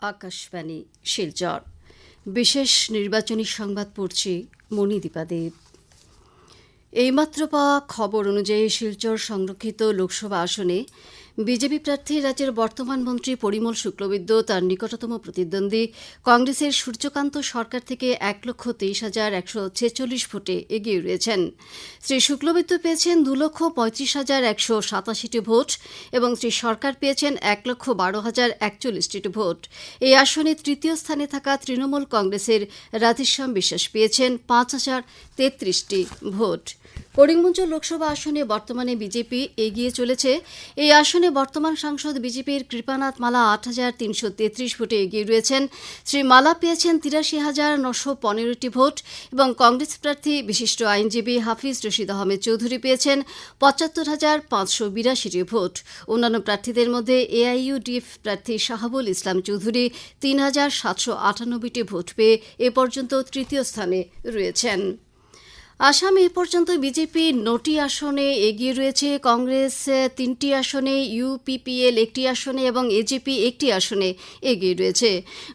আকাশবাণী, শিলচর। বিশেষ নির্বাচনী সংবাদ পড়ছি মণিদীপা দেব। এইমাত্র পাওয়া খবর অনুযায়ী শিলচর সংরক্ষিত লোকসভা আসনে বিজেপি প্রার্থী রাজ্যের বর্তমান মন্ত্রী পরিমল শুক্লবৈদ্য তার নিকটতম প্রতিদ্বন্দ্বী। কংগ্রেসের সূর্যকান্ত সরকার থেকে এক লক্ষ তেইশ হাজার একশো ছেচল্লিশ ভোটে এগিয়ে রয়েছেন। শ্রী শুক্লবৈদ্য পেয়েছেন দু লক্ষ পঁয়ত্রিশ হাজার একশো সাতাশিটি ভোট এবং শ্রী সরকার পেয়েছেন এক লক্ষ বারো হাজার একচল্লিশটি ভোট। এই আসনে তৃতীয় স্থানে থাকা তৃণমূল কংগ্রেসের রাধেশ্যাম বিশ্বাস পেয়েছেন পাঁচ হাজার তেত্রিশটি ভোট। করিমগঞ্জ লোকসভা আসনে বর্তমানে বিজেপি এগিয়ে চলেছে। এই আসনে বর্তমান সাংসদ বিজেপির কৃপানাথ মালা আট হাজার তিনশো তেত্রিশ ভোটে এগিয়ে রয়েছেন। শ্রী মালা পেয়েছেন তিরাশি হাজার নশো পনেরোটি ভোট এবং কংগ্রেস প্রার্থী, বিশিষ্ট আইনজীবী হাফিজ রশিদ আহমেদ চৌধুরী পেয়েছেন পঁচাত্তর হাজার পাঁচশো বিরাশিটি ভোট। অন্যান্য প্রার্থীদের মধ্যে এআইইউডিএফ প্রার্থী শাহাবুল ইসলাম চৌধুরী তিন হাজার সাতশো আটানব্বইটি ভোট পেয়ে এ পর্যন্ত তৃতীয় স্থানে রয়েছেন। আসামে এ পর্যন্ত বিজেপি নটি আসনে এগিয়ে রয়েছে, কংগ্রেস তিনটি আসনে ইউপিপিএল একটি আসনে এবং এজেপি একটি আসনে এগিয়ে রয়েছে।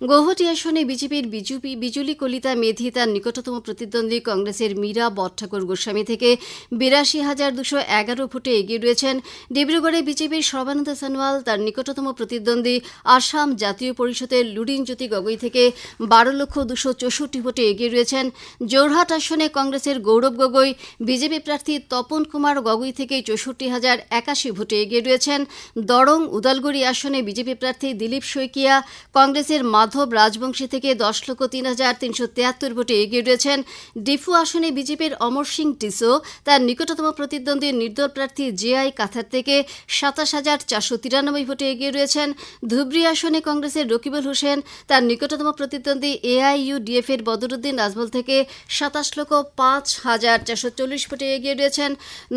গৌহাটি আসনে বিজেপির বিজুপি, বিজুলি, কলিতা মেধি তার নিকটতম প্রতিদ্বন্দ্বী কংগ্রেসের মীরা বটঠাকুর গোস্বামী থেকে বিরাশি হাজার দুশো এগারো ভোটে এগিয়ে রয়েছেন। ডিব্রুগড়ে বিজেপির সর্বানন্দ সনোয়াল তার নিকটতম প্রতিদ্বন্দ্বী আসাম জাতীয় পরিষদের লুডিন জ্যোতি গগৈ থেকে বারো লক্ষ দুশো চৌষট্টি ভোটে এগিয়ে রয়েছেন। জোরহাট আসনে কংগ্রেসের গৌরব গগৈ, বিজেপি প্রার্থী তপন কুমার গগৈ থেকে চৌষট্টি হাজার একাশি ভোটে এগিয়ে রয়েছেন। দরং উদালগুড়ি আসনে বিজেপি প্রার্থী দিলীপ শইকিয়া, কংগ্রেসের মাধব রাজবংশী থেকে দশ লক্ষ তিন হাজার তিনশো তেয়াত্তর ভোটে এগিয়ে রয়েছেন। ডিফু আসনে বিজেপির অমর সিং টিসো, তার নিকটতম প্রতিদ্বন্দ্বী নির্দল প্রার্থী জেআই কাথার থেকে সাতাশ হাজার চারশো তিরানব্বই ভোটে এগিয়ে রয়েছেন। ধুবড়ি আসনে কংগ্রেসের রকিবুল হোসেন, তার নিকটতম প্রতিদ্বন্দ্বী এআইইউডিএফ এর বদরুদ্দিন আজমল থেকে সাতাশ লক্ষ পাঁচ হাজার চারশো চল্লিশ ভোটে এগিয়ে রয়েছেন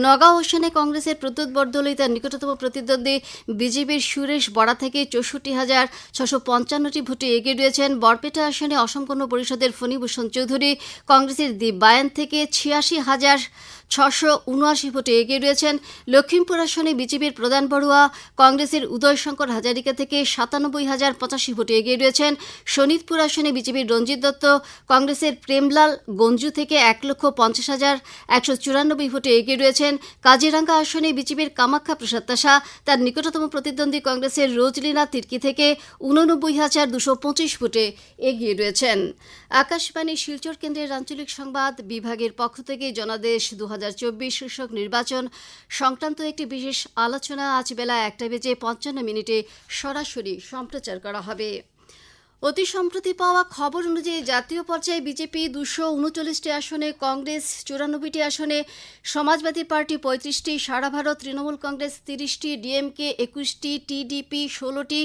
নগাঁও হোসেনে কংগ্রেসের প্রদ্যুৎ বরদলৈ তার নিকটতম প্রতিদ্বন্দ্বী। বিজেপির সুরেশ বড়া থেকে চৌষট্টি হাজার ছশো পঞ্চান্নটি ভোটে এগিয়ে রয়েছেন বরপেটা আসনে অসম পরিষদের ফণীভূষণ চৌধুরী। কংগ্রেসের দিবায়ন থেকে ছিয়াশি হাজার ছশো উনআশি ভোটে এগিয়ে রয়েছেন লক্ষ্মীমপুর আসনে বিজেপির প্রধান বড়ুয়া, কংগ্রেসের উদয়শঙ্কর হাজারিকা থেকে সাতানব্বই হাজার পঁচাশি ভোটে এগিয়ে রয়েছেন শোনিতপুর আসনে বিজেপির রঞ্জিত দত্ত, কংগ্রেসের প্রেমলাল গঞ্জু থেকে এক লক্ষ পঞ্চাশ হাজার একশো চুরানব্বই ভোটে এগিয়ে রয়েছেন কাজিরাঙ্গা আসনে বিজেপির কামাখ্যা প্রসাদ তাসা তার নিকটতম প্রতিদ্বন্দ্বী কংগ্রেসের রোজলীনা তির্কি থেকে উননব্বই হাজার দুশো পঁচিশ ভোটে এগিয়ে রয়েছেন। আকাশবাণী শিলচর কেন্দ্রের আঞ্চলিক সংবাদ বিভাগের পক্ষ থেকে জনাদেশ দু হাজার চব্বিশ শীর্ষক নির্বাচন সংক্রান্ত একটি বিশেষ আলোচনা আজ বেলা একটা বেজে পঞ্চান্ন মিনিটে সরাসরি সম্প্রচার করা হবে। অতি সম্প্রতি পাওয়া খবর অনুযায়ী জাতীয় পর্যায়ে বিজেপি দুশো উনচল্লিশটি আসনে, কংগ্রেস চুরানব্বইটি আসনে, সমাজবাদী পার্টি পঁয়ত্রিশটি, সারা ভারত তৃণমূল কংগ্রেস তিরিশটি, ডিএমকে একুশটি, টিডিপি ষোলোটি,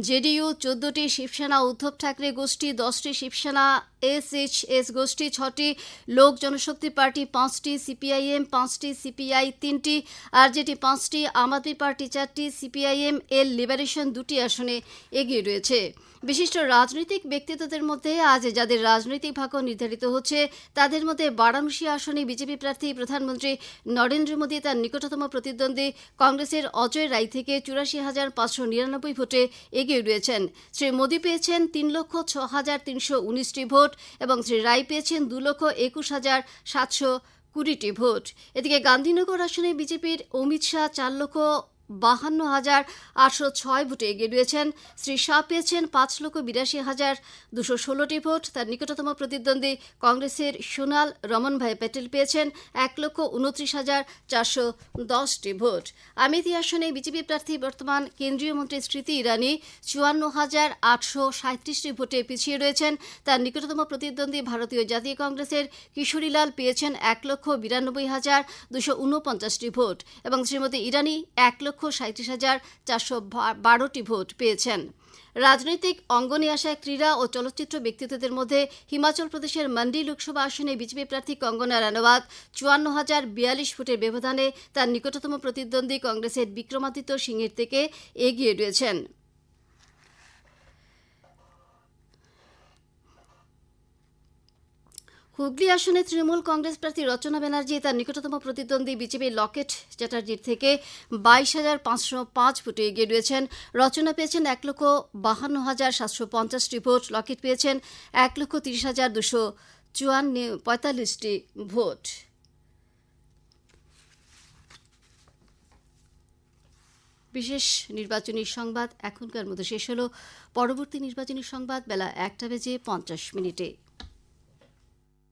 জেডিইউ চোদ্দটি, শিবসেনা, উদ্ধব ঠাকরে গোষ্ঠী দশটি, শিবসেনা এসএইচএস গোষ্ঠী ছটি লোক জনশক্তি পার্টি, পাঁচটি সিপিআইএম, পাঁচটি সিপিআই তিনটি আরজেডি, পাঁচটি আম আদমি পার্টি, চারটি সিপিআইএম এল লিবারেশন দুটি আসনে এগিয়ে রয়েছে। বিশিষ্ট রাজনৈতিক ব্যক্তিত্বদের মধ্যে আজ যাদের রাজনৈতিক ভাগ্য নির্ধারিত হচ্ছে, তাদের মধ্যে বারাণসী আসনে বিজেপি প্রার্থী প্রধানমন্ত্রী নরেন্দ্র মোদী তার নিকটতম প্রতিদ্বন্দ্বী কংগ্রেসের অজয় রায় থেকে চুরাশি হাজার পাঁচশো নিরানব্বই ভোটে এগিয়ে রয়েছেন। শ্রী মোদী পেয়েছেন তিন লক্ষ ছ হাজার তিনশো উনিশটি ভোট। এবং শ্রী রায় পেয়েছেন দু লক্ষ একুশ হাজার সাতশো কুড়িটি ভোট। এদিকে গান্ধীনগর আসনে বিজেপির অমিত শাহ চার লক্ষ বাহান্ন হাজার আটশো ছয় ভোটে এগিয়ে রয়েছেন। শ্রী শাহ পেয়েছেন পাঁচ লক্ষ বিরাশি হাজার দুশো ষোলোটি ভোট। তার নিকটতম প্রতিদ্বন্দ্বী কংগ্রেসের সোনাল রমন ভাই প্যাটেল পেয়েছেন এক লক্ষ উনত্রিশ হাজার চারশো দশটি ভোট। আমেথি আসনে বিজেপি প্রার্থী বর্তমান কেন্দ্রীয় মন্ত্রী স্মৃতি ইরানি চুয়ান্ন হাজার আটশো সাঁত্রিশটি ভোটে পিছিয়ে রয়েছেন। তার নিকটতম প্রতিদ্বন্দ্বী ভারতীয় জাতীয় কংগ্রেসের কিশোরীলাল পেয়েছেন এক লক্ষ বিরানব্বই হাজার দুশো উনপঞ্চাশটি ভোট এবং শ্রীমতী ইরানি এক লক্ষ সাঁত্রিশ হাজার চারশো বারোটি ভোট পেয়েছেন। রাজনৈতিক অঙ্গনে আসা ক্রীড়া ও চলচ্চিত্র ব্যক্তিত্বদের মধ্যে হিমাচল প্রদেশের মান্ডি লোকসভা আসনে বিজেপি প্রার্থী কঙ্গনা রানাওয়াত চুয়ান্ন হাজার বিয়াল্লিশ ফুটের ব্যবধানে তার নিকটতম প্রতিদ্বন্দ্বী কংগ্রেসের বিক্রমাদিত্য সিংহের থেকে এগিয়ে রয়েছেন। হুগলি আসনে তৃণমূল কংগ্রেস প্রার্থী রচনা ব্যানার্জি তার নিকটতম প্রতিদ্বন্দ্বী বিজেপির লকেট চ্যাটার্জির থেকে বাইশ হাজার পাঁচশো পাঁচ ফুটে এগিয়ে রয়েছেন। রচনা পেয়েছেন এক লক্ষ বাহান্ন হাজার সাতশো পঞ্চাশটি ভোট। লকেট পেয়েছেন এক লক্ষ তিরিশ হাজার দুশো চুয়ান্ন পঁয়তাল্লিশটি ভোট। বিশেষ নির্বাচনী সংবাদ এখনকার মতো শেষ হলো। পরবর্তী নির্বাচনী সংবাদ বেলা একটা বেজে পঞ্চাশ মিনিটে।